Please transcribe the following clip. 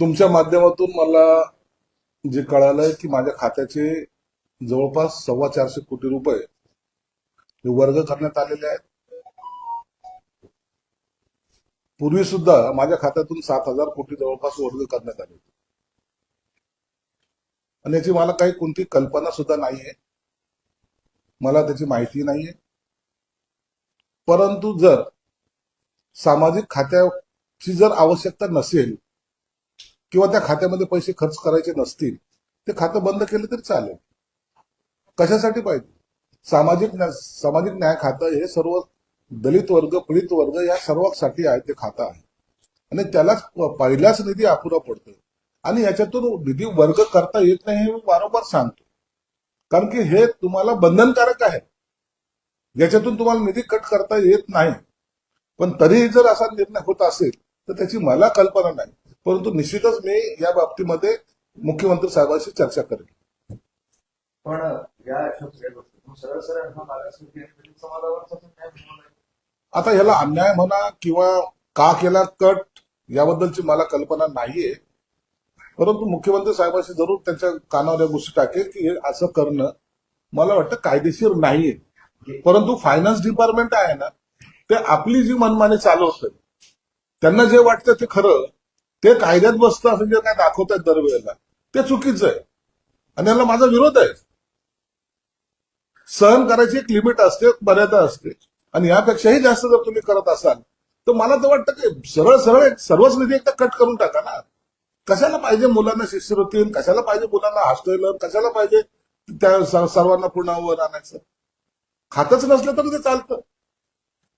तुमच्या माध्यमातून मला जे कळालंय की माझ्या खात्याचे जवळपास सव्वा चारशे कोटी रुपये हे वर्ग करण्यात आलेले आहेत. पूर्वी सुद्धा माझ्या खात्यातून सात हजार कोटी जवळपास वर्ग करण्यात आले होते. आणि याची मला काही कोणती कल्पना सुद्धा नाहीये. मला त्याची माहिती नाहीये. परंतु जर सामाजिक खात्याची जर आवश्यकता नसेल किंवा त्या खात्यामध्ये पैसे खर्च करायचे नसतील ते खातं बंद केलं तरी चालेल. कशासाठी पाहिजे? सामाजिक न्या- सामाजिक न्याय खातं हे सर्व दलित वर्ग पीडित वर्ग या सर्वांसाठी आहे ते खातं आहे. आणि त्यालाच पहिलाच निधी अपुरा पडतो आणि याच्यातून निधी वर्ग करता येत नाही हे मी वारंवार सांगतो. कारण की हे तुम्हाला बंधनकारक आहे. याच्यातून तुम्हाला निधी कट करता येत नाही. पण तरीही जर असा निर्णय होत असेल तर त्याची मला कल्पना नाही. परंतु निश्चितच मी या बाबतीमध्ये मुख्यमंत्री साहेबांशी चर्चा करेन. पण या सरळ सरळ. आता ह्याला अन्याय म्हणा किंवा का केला कट याबद्दलची मला कल्पना नाहीये. परंतु मुख्यमंत्री साहेबांशी जरूर त्यांच्या कानावर या गोष्टी टाकेल की हे असं करणं मला वाटतं कायदेशीर नाहीये. परंतु फायनान्स डिपार्टमेंट आहे ना ते आपली जी मनमानी चालवतं त्यांना जे वाटतं ते खरं ते कायद्यात बसतं असं जे काय दाखवतात दरवेळेला ते चुकीचं आहे. आणि याला माझा विरोध आहे. सहन करायची एक लिमिट असते मर्यादा असते. आणि यापेक्षाही जास्त जर तुम्ही करत असाल तर मला तर वाटतं की सरळ सरळ एक- सर्वच निधी एकदा कट करून टाका ना. कशाला पाहिजे मुलांना शिष्यवृत्ती कशाला पाहिजे मुलांना हॉस्टेलर कशाला पाहिजे त्या सर्वांना पुन्हा वर आणायचं? खातच नसलं तरी ते चालतं.